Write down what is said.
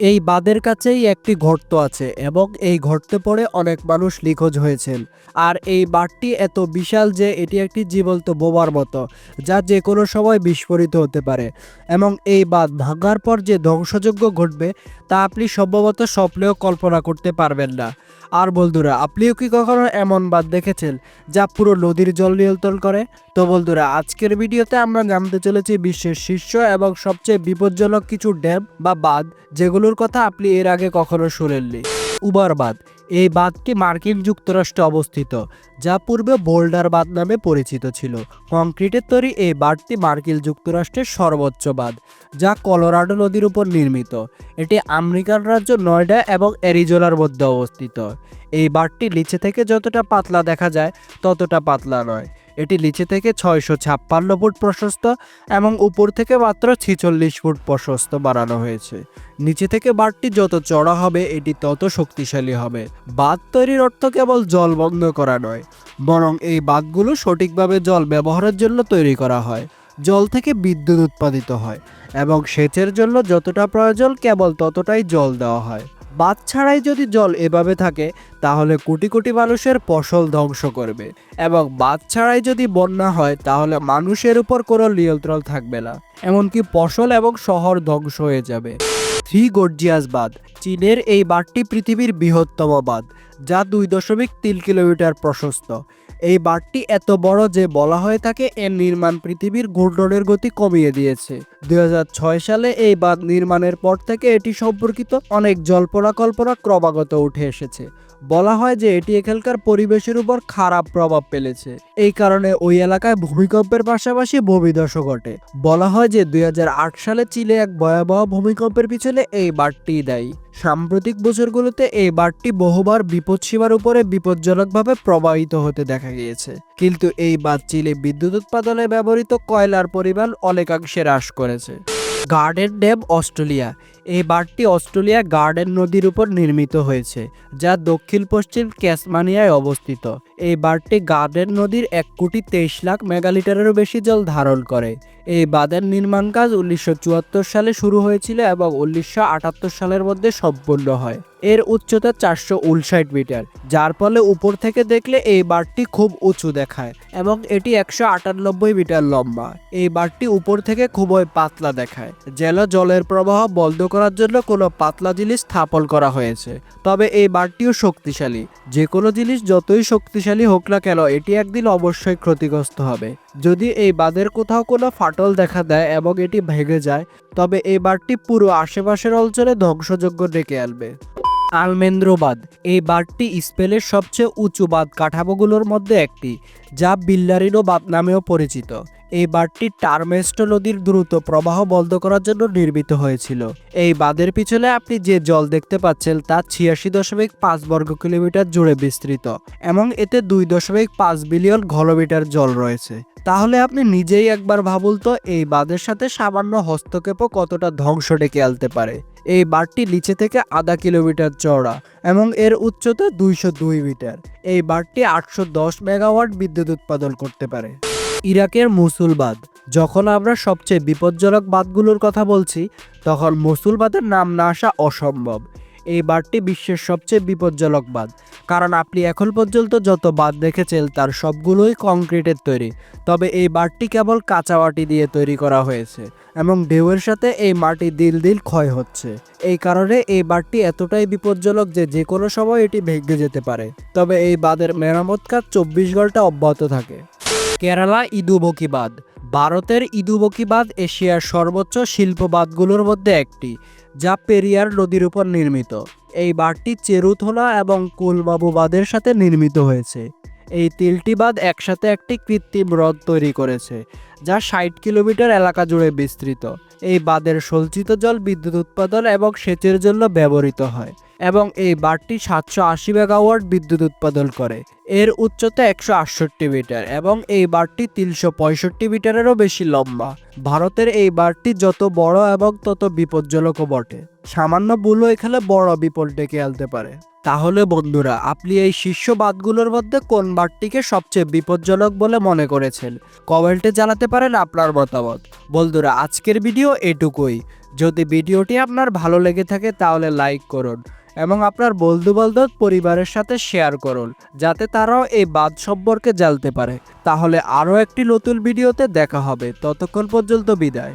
এই বাঁধের কাছেই একটি গর্ত আছে এবং এই গর্তে পড়ে অনেক মানুষ নিখোঁজ হয়েছেন। আর এই বাঁধটি এত বিশাল যে এটি একটি জীবন্ত বোমার মতো, যা যে কোনো সময় বিস্ফোরিত হতে পারে। এবং এই বাঁধ ভাঙার পর যে ধ্বংসযজ্ঞ ঘটবে, তা আপনি সম্ভবত স্বপ্নেও কল্পনা করতে পারবেন না। আর বন্ধুরা, আপনিও কি কখনো এমন বাঁধ দেখেছেন, যা পুরো নদীর জল নিয়ন্ত্রণ করে? তো বন্ধুরা, আজকের ভিডিওতে আমরা জানতে চলেছি বিশ্বের শীর্ষ এবং সবচেয়ে বিপজ্জনক কিছু ড্যাম বা বাঁধ যেগুলোর কথা আপনি এর আগে কখনো শুনেননি। উবার বাঁধ এই বাঁধটি মার্কিন যুক্তরাষ্ট্রে অবস্থিত, যা পূর্বে বোল্ডার বাঁধ নামে পরিচিত ছিল। কংক্রিটের তৈরি এই বাঁধটি মার্কিন যুক্তরাষ্ট্রের সর্বোচ্চ বাঁধ, যা কলোরাডো নদীর উপর নির্মিত। এটি আমেরিকান রাজ্য নয়ডা এবং অ্যারিজোনার মধ্যে অবস্থিত। এই বাঁধটি নিচে থেকে যতটা পাতলা দেখা যায়, ততটা পাতলা নয়। এটি নিচে থেকে ছয়শো ছাপ্পান্ন ফুট প্রশস্ত এবং উপর থেকে মাত্র ছিচল্লিশ ফুট প্রশস্ত বাড়ানো হয়েছে। নিচে থেকে বাঁধটি যত চড়া হবে, এটি তত শক্তিশালী হবে। বাঁধ তৈরির অর্থ কেবল জল বন্ধ করা নয়, বরং এই বাঁধগুলো সঠিকভাবে জল ব্যবহারের জন্য তৈরি করা হয়। জল থেকে বিদ্যুৎ উৎপাদিত হয় এবং সেচের জন্য যতটা প্রয়োজন, কেবল ততটাই জল দেওয়া হয়। বাদ ছাড়াই যদি জল এভাবে থাকে, তাহলে কোটি কোটি মানুষের ফসল ধ্বংস করবে। এবং বাদ ছাড়াই যদি বন্যা হয়, তাহলে মানুষের উপর কোনো নিয়ন্ত্রণ থাকবে না। এমনকি ফসল এবং শহর ধ্বংস হয়ে যাবে। থ্রি গর্জিয়াস বাঁধ চীনের এই বাঁধটি পৃথিবীর বৃহত্তম বাঁধ, যা দুই দশমিক তিন কিলোমিটার প্রশস্ত। এই বাঁধটি এত বড় যে বলা হয়ে থাকে এর নির্মাণ পৃথিবীর ঘূর্ণনের গতি কমিয়ে দিয়েছে। দুই হাজার ছয় সালে এই বাঁধ নির্মাণের পর থেকে এটি সম্পর্কিত অনেক জল্পনা কল্পনা ক্রমাগত উঠে এসেছে। বলা হয় যে এটি এখানকার পরিবেশের উপর খারাপ প্রভাব ফেলেছে। এই কারণে ওই এলাকায় ভূমিকম্পের পাশাপাশি ভূমিধসও ঘটে। বলা হয় যে দু হাজার আট সালে চিলে এক ভয়াবহ ভূমিকম্পের পিছনে এই বাঁধটি দায়ী। সাম্প্রতিক বছরগুলোতে এই বাঁধটি বহুবার বিপদসীমার উপরে বিপজ্জনকভাবে প্রবাহিত হতে দেখা গিয়েছে। কিন্তু এই বাঁধ চিলে বিদ্যুৎ উৎপাদনে ব্যবহৃত কয়লার পরিমাণ অনেকাংশে হ্রাস করেছে। Gordon dam Australia. এই বাঁধটি অস্ট্রেলিয়া গার্ডেন নদীর উপর নির্মিত হয়েছে, যা দক্ষিণ পশ্চিম ক্যাসমানিয়ায় অবস্থিত। এই বাঁধটি গার্ডেন নদীর এক কোটি তেইশ লাখ মেগালিটারেরও বেশি জল ধারণ করে। এই বাঁধের নির্মাণ কাজ উনিশশো চুয়াত্তর সালে শুরু হয়েছিল এবং উনিশশো আটাত্তর সালের মধ্যে সম্পূর্ণ হয়। এর উচ্চতা চারশো উনষাট মিটার, যার ফলে উপর থেকে দেখলে এই বাঁধটি খুব উঁচু দেখায় এবং এটি একশো আটানব্বই মিটার লম্বা। এই বাঁধটি উপর থেকে খুবই পাতলা দেখায়, যেন জলের প্রবাহ বন্ধ করার জন্য কোনো পাতলা জিনিস স্থাপন করা হয়েছে। তবে এই বাঁধটিও শক্তিশালী, যে কোনো জিনিস যতই শক্তিশালী হোক না কেন, এটি একদিন অবশ্যই ক্ষতিগ্রস্ত হবে। যদি এই বাঁধের কোথাও কোনো ফাটল দেখা দেয় এবং এটি ভেঙে যায়, তবে এই বাঁধটি পুরো আশেপাশের অঞ্চলে ধ্বংসযোগ্য ডেকে আনবে। আলমেন্দ্র বাঁধ, এই বাঁধটি স্পেনের সবচেয়ে উঁচু বাঁধ কাঠামোগুলোর মধ্যে একটি, যা বিল্লারিনো বাঁধ নামেও পরিচিত। এই বাঁধটি টার্মেস্টো নদীর দ্রুত প্রবাহ বন্ধ করার জন্য নির্মিত হয়েছিল। এই বাঁধের পিছনে আপনি যে জল দেখতে পাচ্ছেন, তা ছিয়াশি দশমিক পাঁচ বর্গ কিলোমিটার জুড়ে বিস্তৃত, এবং এতে দুই দশমিক পাঁচ বিলিয়ন ঘনমিটার জল রয়েছে। তাহলে আপনি নিজেই একবার ভাবুন তো, এই বাঁধের সাথে সামান্য হস্তক্ষেপও কতটা ধ্বংস ডেকে আনতে পারে। এই বাঁধটি নিচে থেকে আধা কিলোমিটার চওড়া এবং এর উচ্চতা দুইশো দুই মিটার। এই বাঁধটি আটশো দশ মেগাওয়াট বিদ্যুৎ উৎপাদন করতে পারে। ইরাকের মুসুল বাঁধ। যখন আমরা সবচেয়ে বিপজ্জনক বাঁধগুলোর কথা বলছি, তখন মসুল বাঁধের নাম না আসা অসম্ভব। এই বাঁধটি বিশ্বের সবচেয়ে বিপজ্জনক বাঁধ। কারণ আপনি এখন পর্যন্ত যত বাঁধ দেখেছেন, তার সবগুলোই কংক্রিটের তৈরি। তবে এই বাঁধটি কেবল কাঁচা দিয়ে তৈরি করা হয়েছে এবং ঢেউয়ের সাথে এই মাটি দিল দিল ক্ষয় হচ্ছে। এই কারণে এই বাঁধটি এতটাই বিপজ্জনক যে যে কোনো সময় এটি ভেঙে যেতে পারে। তবে এই বাঁধের মেরামত কাজ চব্বিশ ঘণ্টা অব্যাহত থাকে। কেরালা ইদুবকি বাঁধ। ভারতের ইদুবকি বাঁধ এশিয়ার সর্বোচ্চ শিল্প বাঁধগুলোর মধ্যে একটি, যা পেরিয়ার নদীর উপর নির্মিত। এই বাঁধটি চেরুথোলা এবং কুলবাবু বাঁধের সাথে নির্মিত হয়েছে। এই তিলটি বাঁধ একসাথে একটি কৃত্রিম হ্রদ তৈরি করেছে, যা ষাট কিলোমিটার এলাকা জুড়ে বিস্তৃত। এই বাঁধের সঞ্চিত জল বিদ্যুৎ উৎপাদন এবং সেচের জন্য ব্যবহৃত হয় এবং এই বাঁধটি সাতশো আশি মেগাওয়াট বিদ্যুৎ উৎপাদন করে। এর উচ্চতা একশো আটষট্টি মিটার এবং এই বাঁধটি তিনশো পঁয়ষট্টি মিটারেরও বেশি লম্বা। ভারতের এই বাঁধটি যত বড় এবং তত বিপজ্জনকও বটে। সামান্য ভুলও এখানে বড় বিপদ ডেকে আনতে পারে। তাহলে বন্ধুরা, আপনি এই শীর্ষ বাঁধগুলোর মধ্যে কোন বাদটিকে সবচেয়ে বিপজ্জনক বলে মনে করেছেন? কমেন্টে জানাতে পারেন আপনার মতামত। বন্ধুরা, আজকের ভিডিও এটুকুই। যদি ভিডিওটি আপনার ভালো লেগে থাকে তাহলে লাইক করুন এবং আপনার বন্ধু বান্ধব পরিবারের সাথে শেয়ার করুন, যাতে তারাও এই বাদ সম্পর্কে জানতে পারে। তাহলে আরও একটি নতুন ভিডিওতে দেখা হবে। ততক্ষণ পর্যন্ত বিদায়।